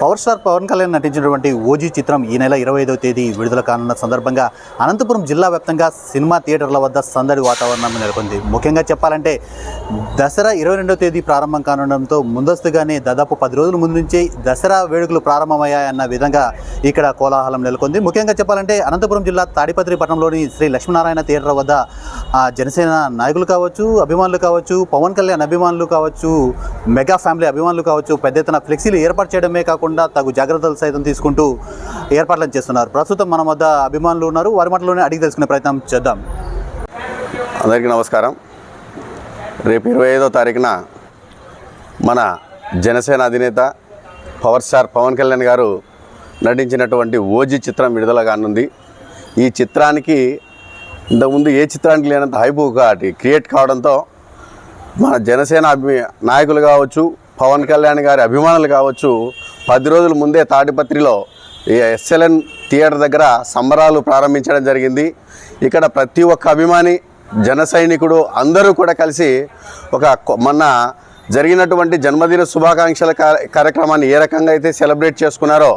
Power star Pawan Kalyan నటించినటువంటి OG చిత్రం ఈ నెల ఇరవై ఐదవ తేదీ విడుదల కానున్న సందర్భంగా అనంతపురం జిల్లా వ్యాప్తంగా సినిమా థియేటర్ల వద్ద సందడి వాతావరణం నెలకొంది. ముఖ్యంగా చెప్పాలంటే దసరా ఇరవై రెండవ తేదీ ప్రారంభం కానుండడంతో ముందస్తుగానే దాదాపు పది రోజుల ముందు నుంచే దసరా వేడుకలు ప్రారంభమయ్యాయన్న విధంగా ఇక్కడ కోలాహలం నెలకొంది. ముఖ్యంగా చెప్పాలంటే అనంతపురం జిల్లా తాడిపత్రి పట్టణంలోని శ్రీ లక్ష్మీనారాయణ థియేటర్ వద్ద జనసేన నాయకులు కావచ్చు అభిమానులు కావచ్చు పవన్ కళ్యాణ్ అభిమానులు కావచ్చు మెగా ఫ్యామిలీ అభిమానులు కావచ్చు పెద్ద ఎత్తున ఫ్లెక్సీలు ఏర్పాటు చేయడమే కాకుండా తగు జాగ్రత్తలు సైతం తీసుకుంటూ ఏర్పాట్లను చేస్తున్నారు. ప్రస్తుతం మన వద్ద అభిమానులు ఉన్నారు. వారి మాటలోనే అడిగి తెలుసుకునే ప్రయత్నం చేద్దాం. అందరికీ నమస్కారం. రేపు ఇరవై ఐదో తారీఖున మన జనసేన అధినేత పవర్ స్టార్ పవన్ కళ్యాణ్ గారు నటించినటువంటి ఓజీ చిత్రం విడుదల కానుంది. ఈ చిత్రానికి ఇంతకుముందు ఏ చిత్రానికి లేనంత హైపు ఒకటి క్రియేట్ కావడంతో మన జనసేన అభి నాయకులు కావచ్చు పవన్ కళ్యాణ్ గారి అభిమానులు కావచ్చు పది రోజుల ముందే తాడిపత్రిలో ఈ ఎస్ఎల్ఎన్ థియేటర్ దగ్గర సంబరాలు ప్రారంభించడం జరిగింది. ఇక్కడ ప్రతి ఒక్క అభిమాని జన సైనికుడు అందరూ కూడా కలిసి ఒక మొన్న జరిగినటువంటి జన్మదిన శుభాకాంక్షల కార్యక్రమాన్ని ఏ రకంగా అయితే సెలబ్రేట్ చేసుకున్నారో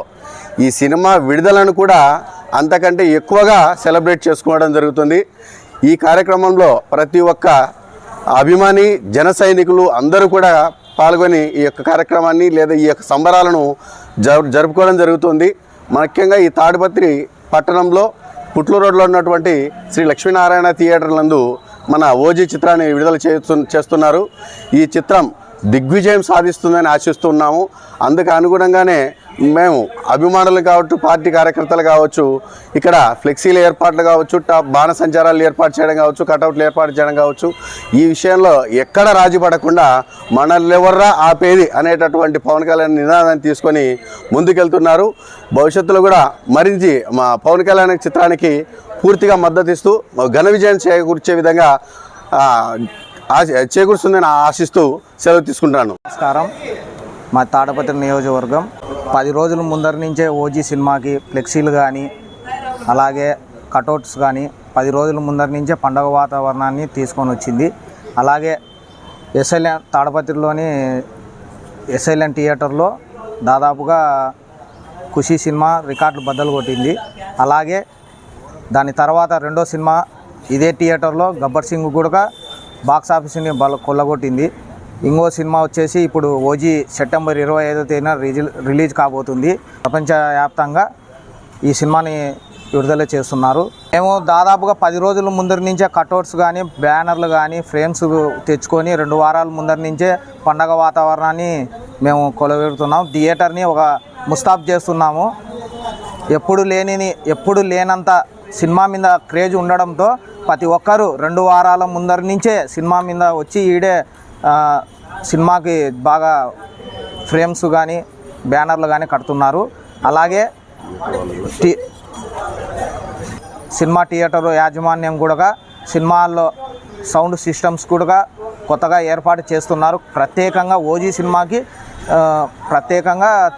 ఈ సినిమా విడుదలను కూడా అంతకంటే ఎక్కువగా సెలబ్రేట్ చేసుకోవడం జరుగుతుంది. ఈ కార్యక్రమంలో ప్రతి ఒక్క అభిమాని జన సైనికులు అందరూ కూడా పాల్గొని ఈ యొక్క కార్యక్రమాన్ని లేదా ఈ యొక్క సంబరాలను జరుపుకోవడం జరుగుతుంది. ముఖ్యంగా ఈ తాడిపత్రి పట్టణంలో పుట్లూ రోడ్లో ఉన్నటువంటి శ్రీ లక్ష్మీనారాయణ థియేటర్ నందు మన ఓజీ చిత్రాన్ని విడుదల చేస్తు చేస్తున్నారు. ఈ చిత్రం దిగ్విజయం సాధిస్తుందని ఆశిస్తున్నాము అందుకు అనుగుణంగానే మేము అభిమానులు కావచ్చు పార్టీ కార్యకర్తలు కావచ్చు ఇక్కడ ఫ్లెక్సీల ఏర్పాట్లు కావచ్చు టా- బాణ సంచారాలు ఏర్పాటు చేయడం కావచ్చు కటౌట్లు ఏర్పాటు చేయడం కావచ్చు ఈ విషయంలో ఎక్కడ రాజీ పడకుండా మనల్ని ఎవర్రా ఆపేది అనేటటువంటి పవన్ కళ్యాణ్ నినాదాన్ని తీసుకొని ముందుకెళ్తున్నారు. భవిష్యత్తులో కూడా మరించి మా పవన్ కళ్యాణ్ చిత్రానికి పూర్తిగా మద్దతు ఇస్తూ ఘన విజయం చేకూర్చే విధంగా ఆశ- చేకూరుస్తుందని ఆశిస్తూ సెలవు తీసుకుంటాను నమస్కారం. మా తాడపత్రి నియోజకవర్గం. పది రోజుల ముందర నుంచే ఓజీ సినిమాకి ఫ్లెక్సీలు కానీ అలాగే కటౌట్స్ కానీ పది రోజుల ముందర నుంచే పండగ వాతావరణాన్ని తీసుకొని వచ్చింది. అలాగే ఎస్ఎల్ఎన్ తాడపత్రిలోని ఎస్ఎల్ఎన్ థియేటర్లో దాదాపుగా ఖుషి సినిమా రికార్డులు బద్దలు కొట్టింది అలాగే దాని తర్వాత రెండో సినిమా ఇదే థియేటర్లో గబ్బర్ సింగ్ కూడా బాక్స్ ఆఫీస్ని బల కొల్లగొట్టింది. ఇంకో సినిమా వచ్చేసి ఇప్పుడు ఓజీ సెప్టెంబర్ ఇరవై ఐదో తేదీన రిలీజ్ కాబోతుంది. ప్రపంచవ్యాప్తంగా ఈ సినిమాని విడుదల చేస్తున్నారు. మేము దాదాపుగా పది రోజుల ముందర నుంచే కట్అవుట్స్ కానీ బ్యానర్లు కానీ ఫ్రేమ్స్ తెచ్చుకొని రెండు వారాల ముందర నుంచే పండగ వాతావరణాన్ని మేము కొలవెడుతున్నాం. థియేటర్ని ఒక ముస్తాబ్ చేస్తున్నాము. ఎప్పుడు లేనిని ఎప్పుడు లేనంత సినిమా మీద క్రేజ్ ఉండడంతో ప్రతి ఒక్కరూ రెండు వారాల ముందర నుంచే సినిమా మీద వచ్చి ఈడే సినిమాకి బాగా ఫ్రేమ్స్ కానీ బ్యానర్లు కానీ కడుతున్నారు. అలాగే టి- సినిమా థియేటర్ యాజమాన్యం కూడా సినిమాల్లో సౌండ్ సిస్టమ్స్ కూడా కొత్తగా ఏర్పాటు చేస్తున్నారు. ప్రత్యేకంగా ఓజీ సినిమాకి ప్రత్యేకంగా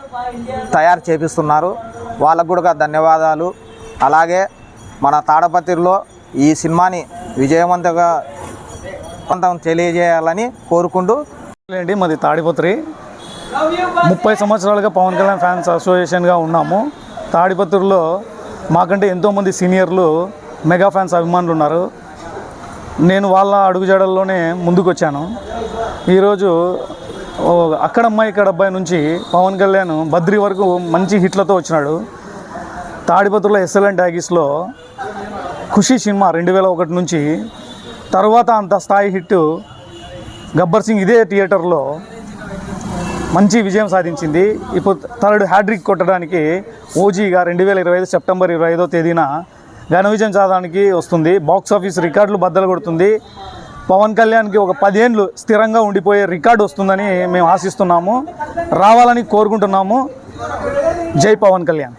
తయారు చేపిస్తున్నారు. వాళ్ళకు కూడా ధన్యవాదాలు. అలాగే మన తాడపత్రిలో ఈ సినిమాని విజయవంతంగా కొంత తెలియజేయాలని కోరుకుంటూ అండి మాది తాడిపత్రి. ముప్పై సంవత్సరాలుగా పవన్ కళ్యాణ్ ఫ్యాన్స్ అసోసియేషన్గా ఉన్నాము. తాడిపత్రిలో మాకంటే ఎంతోమంది సీనియర్లు మెగా ఫ్యాన్స్ అభిమానులు ఉన్నారు. నేను వాళ్ళ అడుగుజాడల్లోనే ముందుకు వచ్చాను ఈరోజు అక్కడ అమ్మాయి ఇక్కడ అబ్బాయి నుంచి పవన్ కళ్యాణ్ బద్రి వరకు మంచి హిట్లతో వచ్చినాడు. తాడిపత్రిలో ఎస్ఎల్ఎన్ ట్యాగీస్లో ఖుషి సినిమా రెండు వేల ఒకటి నుంచి తర్వాత అంత స్థాయి హిట్ గబ్బర్ సింగ్ ఇదే థియేటర్లో మంచి విజయం సాధించింది. ఇప్పుడు థర్డ్ హ్యాడ్రిక్ కొట్టడానికి ఓజీగా రెండు వేల ఇరవై ఐదు సెప్టెంబర్ ఇరవై ఐదో తేదీన ఘన విజయం సాధడానికి వస్తుంది. బాక్స్ ఆఫీస్ రికార్డులు బద్దలు కొడుతుంది. పవన్ కళ్యాణ్కి ఒక పదిహేనులు స్థిరంగా ఉండిపోయే రికార్డు వస్తుందని మేము ఆశిస్తున్నాము. రావాలని కోరుకుంటున్నాము. జై పవన్ కళ్యాణ్.